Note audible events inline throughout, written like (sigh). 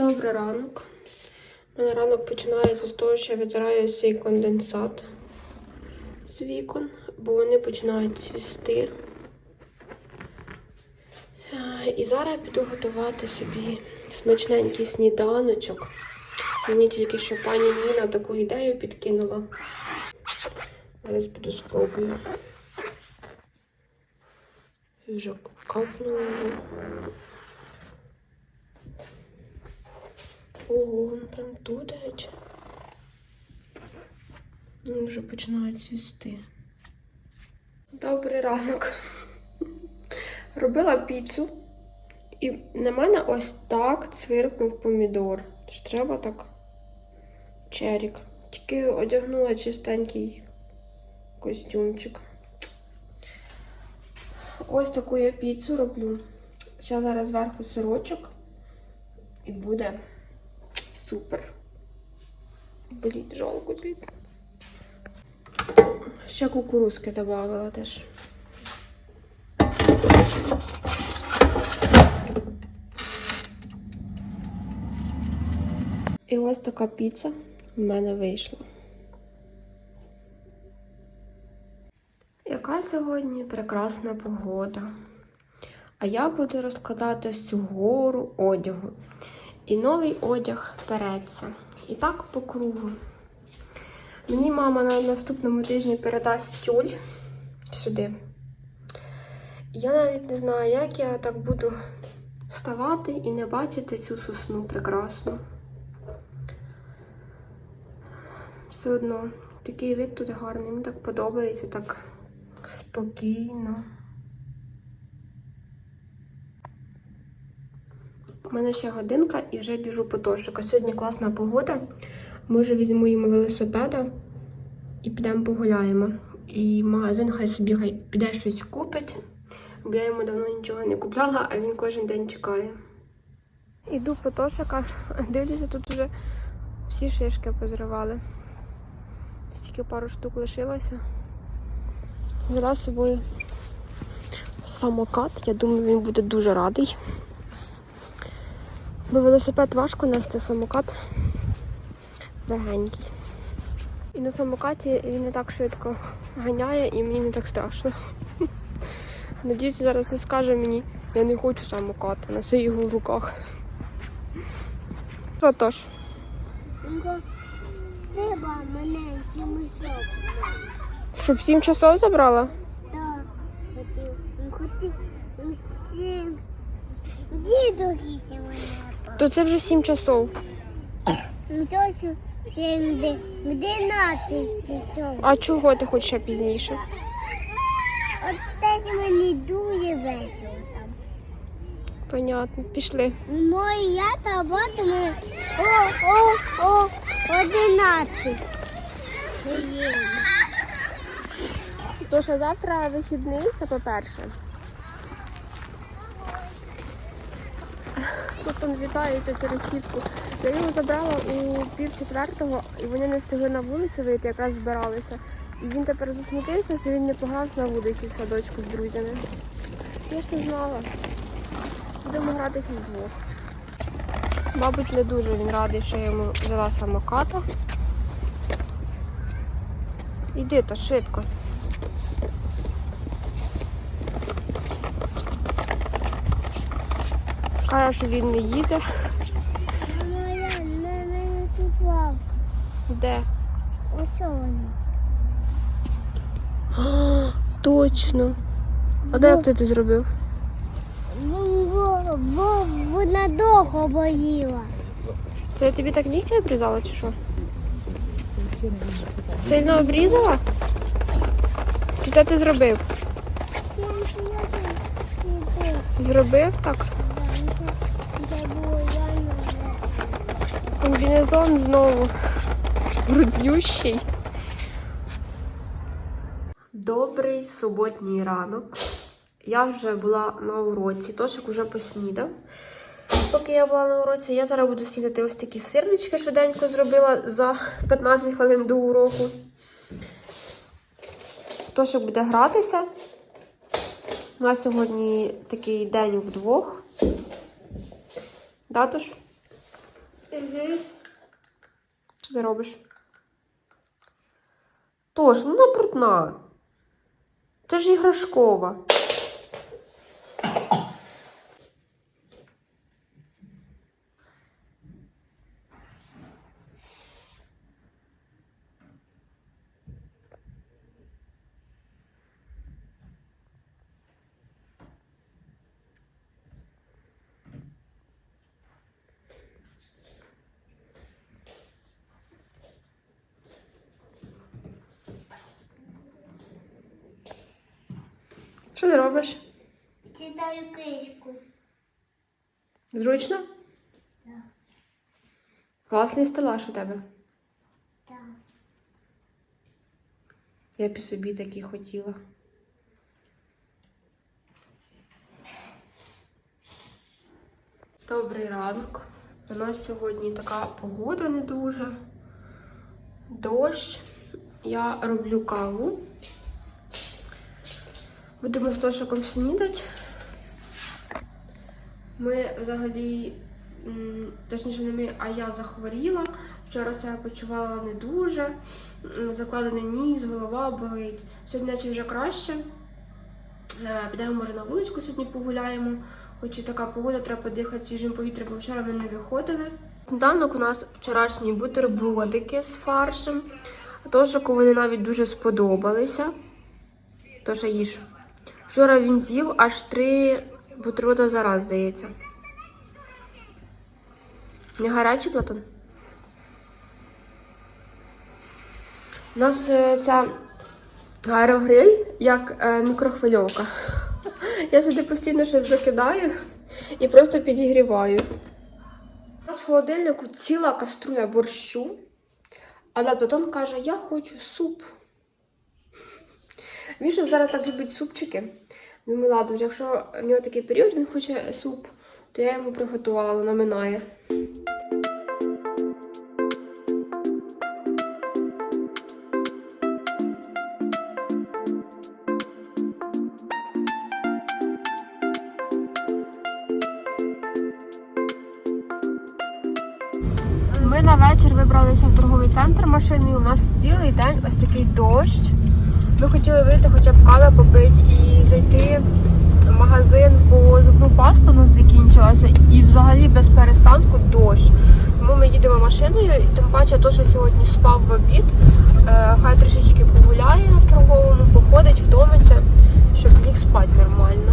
Добрий ранок. У мене ранок починається з того, що я витираю цей конденсат з вікон, бо вони починають цвісти. Е, І зараз я піду готувати собі смачненький сніданочок. Мені тільки що пані Ніна таку ідею підкинула. Зараз піду спробую. Вже капнула. Ого, він прям тут. Він вже починає цвісти. Добрий ранок. Робила піцу, і на мене ось так цвиркнув помідор. Тож треба так черік. Тільки одягнула чистенький костюмчик. Ось таку я піцу роблю. Ще зараз зверху сирочок. І буде супер. Блін, жалко тільки. Ще кукурузки додавала теж. І ось така піца в мене вийшла. Яка сьогодні прекрасна погода. А я буду розкладати всю гору одягу. І новий одяг переться. І так по кругу. Мені мама на наступному тижні передасть тюль сюди. Я навіть не знаю, як я так буду вставати і не бачити цю сосну прекрасну. Все одно такий вид тут гарний, мені так подобається, так спокійно. У мене ще годинка і вже біжу по тошика. Сьогодні класна погода. Може візьму йому велосипеда і підемо погуляємо. І магазин хай собі хай піде щось купить, бо я йому давно нічого не купляла, а він кожен день чекає. Іду по тошика, дивлюся, тут вже всі шишки позривали. Тільки пару штук лишилося. Взяла з собою самокат. Я думаю, він буде дуже радий. Бо велосипед важко нести, самокат легенький. І на самокаті він не так швидко ганяє і мені не так страшно. (laughs) Надіюсь, зараз не скаже мені, я не хочу самокат, носи його в руках. Що тож? Треба мене сімейцов. Щоб 7 часов забрала? Так, хотів. Хотів усім. Дідухи мене. То це вже 7 часов. Ну то що сім. Де сісов. А чого ти хочеш ще пізніше? От те, що мені дуже весело там. Понятно, пішли. Моя табата мене. О, о, о, одинадцять. То що завтра вихідний, це по-перше. Тут він вітається через сітку. Я його забрала у пів четвертого, і вони не встигли на вулицю вийти, якраз збиралися. І він тепер засмутився, що він не погрався на вулиці в садочку з друзями. Я ж не знала. Будемо гратися вдвох. Мабуть, не дуже він радий, що я йому взяла самоката. Іди то швидко. Каже, що він не їде. Де? Ось (gasps) вони. Точно. А де як ти це зробив? Вона довго боліла. Це тобі так нігті обрізала чи що? Сильно обрізала? Чи це ти зробив? Зробив так? Комбінезон знову бруднющий. Добрий суботній ранок. Я вже була на уроці, Тошик вже поснідав. Поки я була на уроці, я зараз буду снідати ось такі сирнички швиденько зробила за 15 хвилин до уроку. Тошик буде гратися. У нас сьогодні такий день вдвох. Да, Тош? Угу. Що ти робиш? Тож, ну вона брудна. Це ж іграшкова. Що ти робиш? Читаю книжку. Зручно? Так. Класний стелаж у тебе. Так. Я б собі такий хотіла. Добрий ранок. У нас сьогодні така погода не дуже. Дощ. Я роблю каву. Будемо з Тошиком снідати. Ми взагалі, точніше не ми, а я захворіла. Вчора себе почувала не дуже. Закладений ніс, голова болить. Сьогодні наче вже краще. Е, Підемо, може, на вуличку сьогодні погуляємо. Хоч і така погода, треба подихати свіжим повітрям, бо вчора ми не виходили. Сніданок у нас вчорашні бутербродики з фаршем. Тошику вони навіть дуже сподобалися. Тоша їж. Вчора він з'їв аж три бутерброди за раз, здається. Не гарячий Платон? У нас е, ця аерогриль як е, мікрохвильовка. Я сюди постійно щось закидаю і просто підігріваю. У нас в холодильнику ціла каструля борщу, але Платон каже, я хочу суп. Ще зараз так любить супчики. Думаю, ладно, вже якщо в нього такий період, він хоче суп, то я йому приготувала, вона минає. Ми на вечір вибралися в торговий центр машиною. У нас цілий день ось такий дощ. Ми хотіли вийти хоча б кави попити і зайти в магазин, бо зубну пасту у нас закінчилася і взагалі без перестанку дощ. Тому ми їдемо машиною, і тим паче, то, що сьогодні спав в обід, е, хай трішечки погуляє в торговому, походить, втомиться, щоб ліг спати нормально.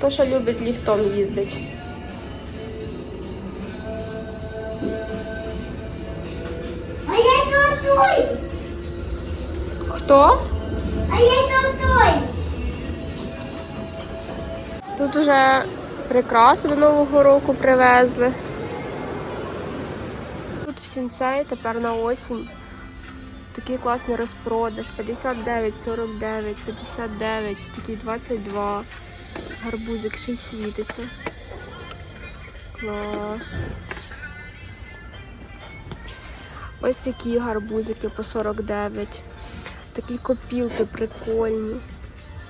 То, що любить ліфтом їздить. Хто? А я той. Тут уже прикраси до Нового року привезли. Тут в сінсей тепер на осінь. Такий класний розпродаж. 59, 49, 59, такий 22. Гарбузик ще й світиться. Клас. Ось такі гарбузики по 49. Такі копілки прикольні.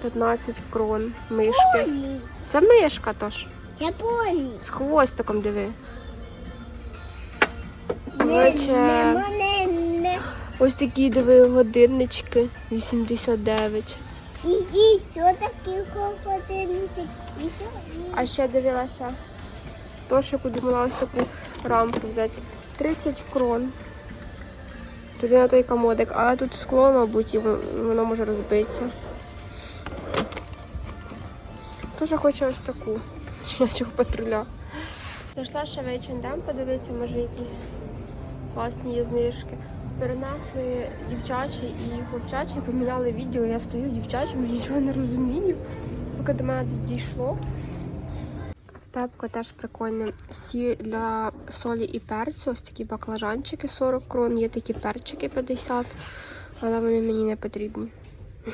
15 крон. Мишки. Поні. Це мишка тож. Це поні. З хвостиком диви. Не, Короче, не, не. ось такі диви годиннички 89. І, і що таке ходинці? І що? І... А ще дивилася. Тошику думала ось таку рамку взяти. 30 крон. Туди на той комодик, але тут скло, мабуть, і воно може розбитися. Дуже хочу ось таку (laughs) щенячого патруля. Зайшла ще в H&M, подивитися, може якісь класні є знижки. Перенесли дівчачі і хлопчачі, поміняли відділ. Я стою в дівчачому, нічого не розумію. Поки до мене дійшло. Пепко теж прикольне. Сі для солі і перцю. Ось такі баклажанчики 40 крон, є такі перчики 50, але вони мені не потрібні. (laughs)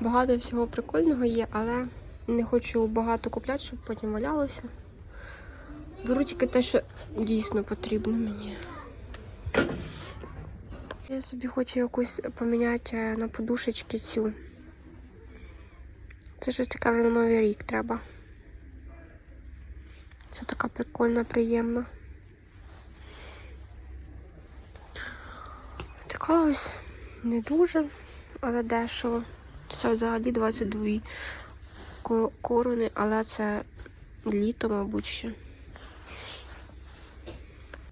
Багато всього прикольного є, але не хочу багато купляти, щоб потім валялося. Беру тільки те, що дійсно потрібно мені. Я собі хочу якусь поміняти е, на подушечки цю Це щось таке вже на Новий рік треба. Прикольна, приємна. Така ось не дуже, але дешево. Це взагалі 22 корони, але це літо, мабуть, ще.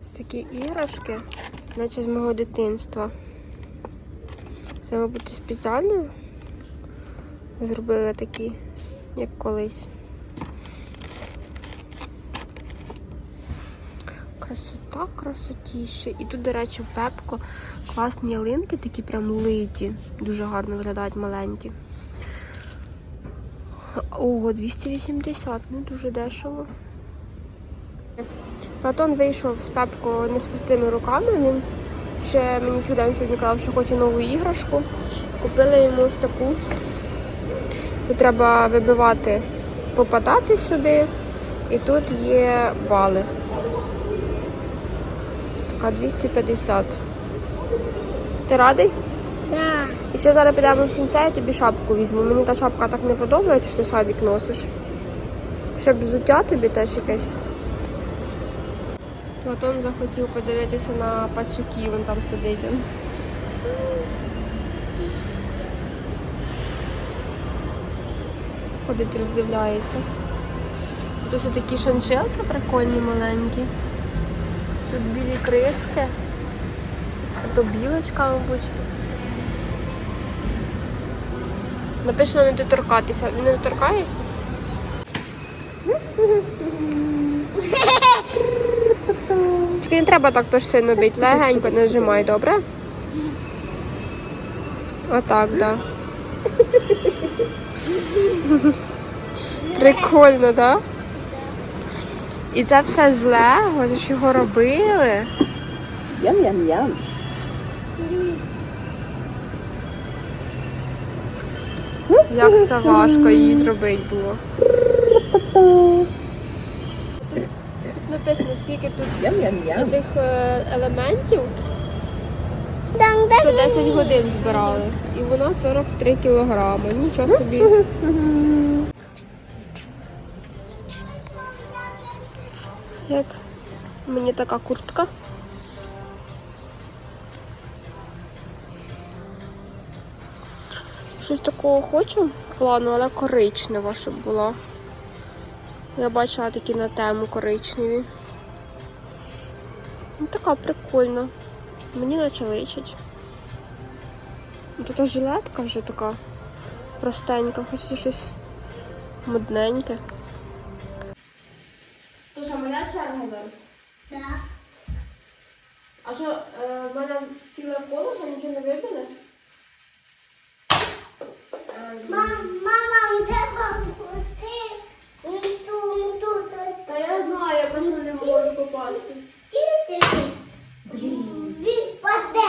Ось такі іграшки, наче з мого дитинства. Це, мабуть, спеціально зробили такі, як колись. Красота, красотіще. І тут, до речі, в Пепко класні ялинки, такі прям литі. Дуже гарно виглядають маленькі. Ого, 280, не дуже дешево. Платон вийшов з Пепко не з пустими руками. Він ще мені день сьогодні казав, що хоче нову іграшку. Купили йому ось таку. Тут треба вибивати, попадати сюди. І тут є бали. Така 250. Ти радий? Да. І ще зараз підемо в сінця, я тобі шапку візьму. Мені та шапка так не подобається, що ти садик носиш. Ще б взуття тобі теж якесь. Платон захотів подивитися на пацюків, він там сидить. Ходить, роздивляється. Тут ось такі шаншилки прикольні маленькі. Тут білі криски. А то білочка, мабуть. Написано не доторкатися. Не доторкається? Тільки не треба так теж сильно бити. Легенько нажимай, добре? Отак, да. Прикольно, да? І це все з Лего, за що його робили. Yum. Як це важко її зробити було. Тут, тут написано, скільки тут цих е, елементів. Дан, дан. 110 годин збирали. І вона 43 кілограми. Нічого собі. Як мені така куртка. Щось такого хочу плану, але коричнева, щоб була. Я бачила такі на тему коричневі. Ну, така прикольна. Мені наче личить. Тут жилетка вже така простенька, хочеться щось модненьке. Почали зараз? Так. А що, е, в мене ціле коло, що нічого не вибили? Ем. Мама, мама, де попусти? Тут, тут. Та я знаю, я просто не можу попасти. Він паде.